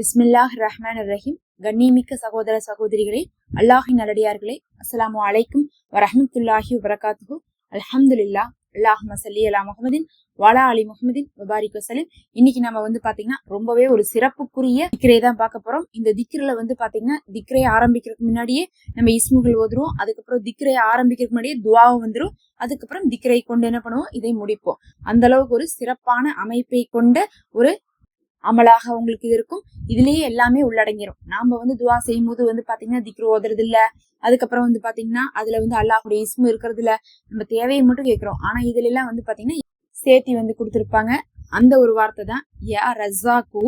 பிஸ்மில்லாஹ் ரஹ்மான் ரஹீம் கண்ணியமிக்க சகோதர சகோதரிகளே அல்லாஹின் நல்லடியார்களே அஸ்ஸலாமு அலைக்கும் வரஹமத்துல்லாஹி வரகாத்து அல்ஹம்துலில்லா அல்லாஹ் மசல்லி அலா முகமதின் வாலா அலி முகமதின் முபாரிக் வசலிம் இன்னைக்கு நம்ம வந்து பாத்தீங்கன்னா ரொம்பவே ஒரு சிறப்புக்குரிய திக்ரே தான் பார்க்க போறோம். இந்த திக்ரில வந்து பாத்தீங்கன்னா திக்ரே ஆரம்பிக்கிறதுக்கு முன்னாடியே நம்ம இஸ்முகள் ஓதுருவோம் அதுக்கப்புறம் திக்ரே ஆரம்பிக்கிறதுக்கு முன்னாடியே துவாவும் வந்துடும் அதுக்கப்புறம் திக்ரை கொண்டு என்ன பண்ணுவோம்? இதை முடிப்போம். அந்த அளவுக்கு ஒரு சிறப்பான அமைப்பை கொண்ட ஒரு அமலாக உங்களுக்கு இது இருக்கும். இதுலயே எல்லாமே உள்ளடங்கிரும். நாம வந்து துவா செய்யும் போது வந்து பாத்தீங்கன்னா திக்ரு ஓதுறது இல்ல அதுக்கப்புறம் வந்து பாத்தீங்கன்னா அதுல வந்து அல்லாஹுடைய இஸ்மு இருக்கிறது இல்ல நம்ம தேவையை மட்டும் கேட்கிறோம் ஆனா இதுல எல்லாம் வந்து பாத்தீங்கன்னா சேர்த்தி வந்து கொடுத்துருப்பாங்க. அந்த ஒரு வார்த்தை தான் யா ரஸாக்கு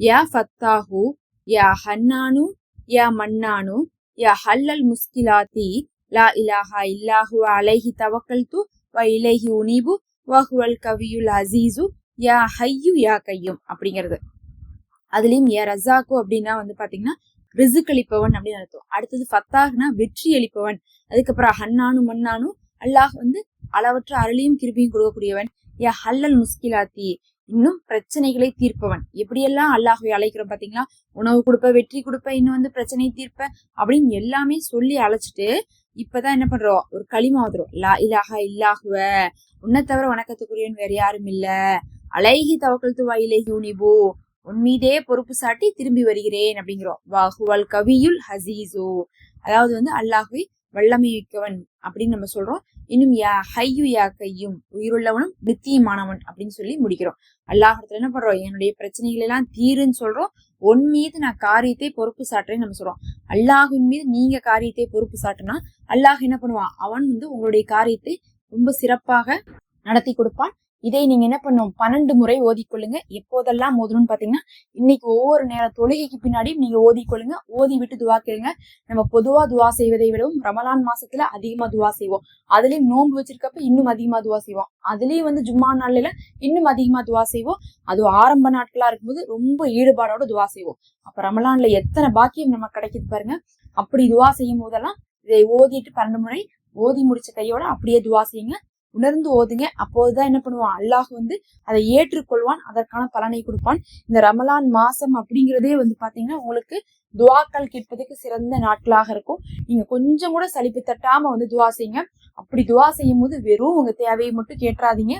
யா ஃபத்தாஹு யா ஹன்னானு யா மன்னானு யா ஹல்லல் முஸ்கிலாத்தி லா இலாஹா இல்லாஹு அலைஹி தவக்கல்து வ இலைஹி உனீபு வஹுவல் கவியுல் அசீசு யா ஹையு யா கையும் அப்படிங்கிறது. அதுலேயும் ஏ ரசாக்கு அப்படின்னா வந்து பார்த்தீங்கன்னா ரிசுக் அளிப்பவன் அப்படின்னு அர்த்தம். அடுத்தது ஃபத்தாஹ்னா வெற்றி அளிப்பவன். அதுக்கப்புறம் ஹன்னானு மன்னானு அல்லாஹ் வந்து அளவற்ற அருளையும் கிருபியும் கொடுக்கக்கூடியவன். யா ஹல்லல் முஸ்கிலாத்தி இன்னும் பிரச்சனைகளை தீர்ப்பவன். எப்படியெல்லாம் அல்லாஹுவை அழைக்கிறோம் பாத்தீங்களா? உணவு கொடுப்ப வெற்றி கொடுப்ப இன்னும் வந்து பிரச்சனை தீர்ப்ப அப்படின்னு எல்லாமே சொல்லி அழைச்சிட்டு இப்பதான் என்ன பண்றோம்? ஒரு களிமா வந்துடும் லா இலாஹா இல்லாஹுவ. உன்னை தவிர வணக்கத்துக்குரியவன் வேற யாரும் இல்லை. அலைகி தவக்கல் துவா யூனிபோ உன் மீதே பொறுப்பு சாட்டி திரும்பி வருகிறேன் அப்படிங்கிறோம். வாஹுவல் கவியுல் ஹசீசோ அதாவது வந்து அல்லாஹுவை வல்லமை மிக்கவன் அப்படின்னு நம்ம சொல்றோம். இன்னும் யா ஹையு யா கையும் உயிருள்ளவனும் நித்தியமானவன் அப்படின்னு சொல்லி முடிக்கிறோம். அல்லாஹத்துல என்ன பண்றோம்? என்னுடைய பிரச்சனைகள் எல்லாம் தீருன்னு சொல்றோம். உன் மீது நான் காரியத்தை பொறுப்பு சாட்டுறேன்னு நம்ம சொல்றோம். அல்லாஹின் மீது நீங்க காரியத்தை பொறுப்பு சாட்டினா அல்லாஹ் என்ன பண்ணுவான்? அவன் வந்து உங்களுடைய காரியத்தை ரொம்ப சிறப்பாக நடத்தி கொடுப்பான். இதை நீங்க என்ன பண்ணும்? பன்னெண்டு முறை ஓதிக்கொள்ளுங்க. எப்போதெல்லாம் ஓதணும்னு பாத்தீங்கன்னா இன்னைக்கு ஒவ்வொரு நேரம் தொழுகைக்கு பின்னாடியும் நீங்க ஓதிக்கொள்ளுங்க. ஓதி விட்டு துவா கேளுங்க. நம்ம பொதுவா துவா செய்வதை விடவும் ரமலான் மாசத்துல அதிகமா துவா செய்வோம். அதுலயும் நோன்பு வச்சிருக்கப்ப இன்னும் அதிகமா துவா செய்வோம். அதுலயும் வந்து ஜும்மா நாள்ல இன்னும் அதிகமா துவா செய்வோம். அது ஆரம்ப நாட்களா இருக்கும்போது ரொம்ப ஈடுபாடோட துவா செய்வோம். அப்ப ரமலான்ல எத்தனை பாக்கியம் நமக்கு கிடைக்குது பாருங்க. அப்படி துவா செய்யும் போதெல்லாம் இதை ஓதிட்டு பன்னெண்டு முறை ஓதி முடிச்ச கையோட அப்படியே துவா செய்யுங்க. உணர்ந்து ஓதுங்க. அப்போதுதான் என்ன பண்ணுவான்? அல்லாஹ் வந்து அதை ஏற்றுக்கொள்வான் அதற்கான பலனை கொடுப்பான். இந்த ரமலான் மாசம் அப்படிங்கிறதே வந்து பாத்தீங்கன்னா உங்களுக்கு துவாக்கள் கேட்பதுக்கு சிறந்த நாட்களாக இருக்கும். நீங்க கொஞ்சம் கூட சலிப்பு தட்டாம வந்து துவா செய்யுங்க. அப்படி துவா செய்யும் போது வெறும் உங்க தேவையை மட்டும் கேட்டுறாதீங்க.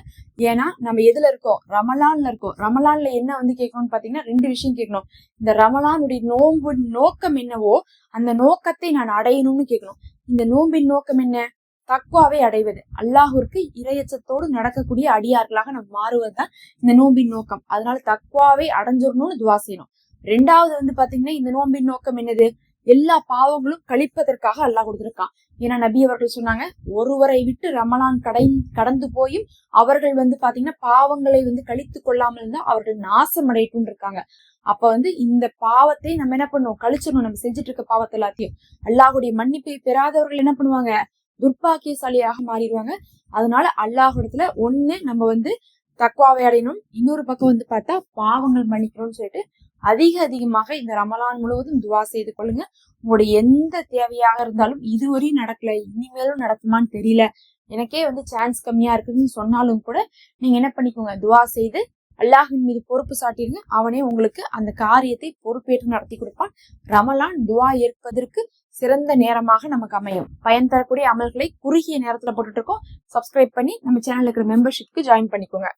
ஏன்னா நம்ம எதுல இருக்கோம்? ரமலான்ல இருக்கோம். ரமலான்ல என்ன வந்து கேட்கணும்னு பாத்தீங்கன்னா ரெண்டு விஷயம் கேட்கணும். இந்த ரமலானுடைய நோன்பு நோக்கம் என்னவோ அந்த நோக்கத்தை நான் அடையணும்னு கேட்கணும். இந்த நோம்பின் நோக்கம் என்ன? தக்குவாவை அடைவது. அல்லாஹூருக்கு இரையச்சத்தோடு நடக்கக்கூடிய அடியார்களாக நம்ம மாறுவதுதான் இந்த நோம்பின் நோக்கம். அதனால தக்குவாவை அடைஞ்சிடணும்னு துவா செய்யணும். ரெண்டாவது வந்து பாத்தீங்கன்னா இந்த நோம்பின் நோக்கம் என்னது? எல்லா பாவங்களும் கழிப்பதற்காக அல்லாஹ் கொடுத்திருக்கான். ஏன்னா நபி அவர்கள் சொன்னாங்க ஒருவரை விட்டு ரமலான் கடை கடந்து போயும் அவர்கள் வந்து பாத்தீங்கன்னா பாவங்களை வந்து கழித்து கொள்ளாமல் இருந்தா அவர்கள் நாசம் அடையட்டும் இருக்காங்க. அப்ப வந்து இந்த பாவத்தை நம்ம என்ன பண்ணுவோம் கழிச்சிடணும். நம்ம செஞ்சுட்டு இருக்க பாவத்தை எல்லாத்தையும். அல்லாஹுடைய மன்னிப்பை பெறாதவர்கள் என்ன பண்ணுவாங்க? துர்பாக்கியசாலியாக மாறிடுவாங்க. அதனால அல்லாஹிடத்துல ஒண்ணு நம்ம வந்து தக்குவாவை அடையணும். இன்னொரு பக்கம் வந்து பார்த்தா பாவங்கள் மன்னிக்கணும்னு சொல்லிட்டு அதிக அதிகமாக இந்த ரமலான் முழுவதும் துவா செய்து கொள்ளுங்க. உங்களுடைய எந்த தேவையாக இருந்தாலும் இதுவரையும் நடக்கல இனிமேலும் நடக்குமான்னு தெரியல. எனக்கே வந்து சான்ஸ் கம்மியா இருக்குதுன்னு சொன்னாலும் கூட நீங்க என்ன பண்ணிக்கோங்க துவா செய்து அல்லாஹின் மீது பொறுப்பு சாட்டிருங்க அவனே உங்களுக்கு அந்த காரியத்தை பொறுப்பேற்று நடத்தி கொடுப்பான். ரமலான் துவா ஏற்பதற்கு சிறந்த நேரமாக நமக்கு அமையும். பயன் தரக்கூடிய அமல்களை குறுகிய நேரத்துல போட்டுட்டு இருக்கோம். சப்ஸ்கிரைப் பண்ணி நம்ம சேனல்ல இருக்கிற மெம்பர்ஷிப்க்கு ஜாயின் பண்ணிக்கோங்க.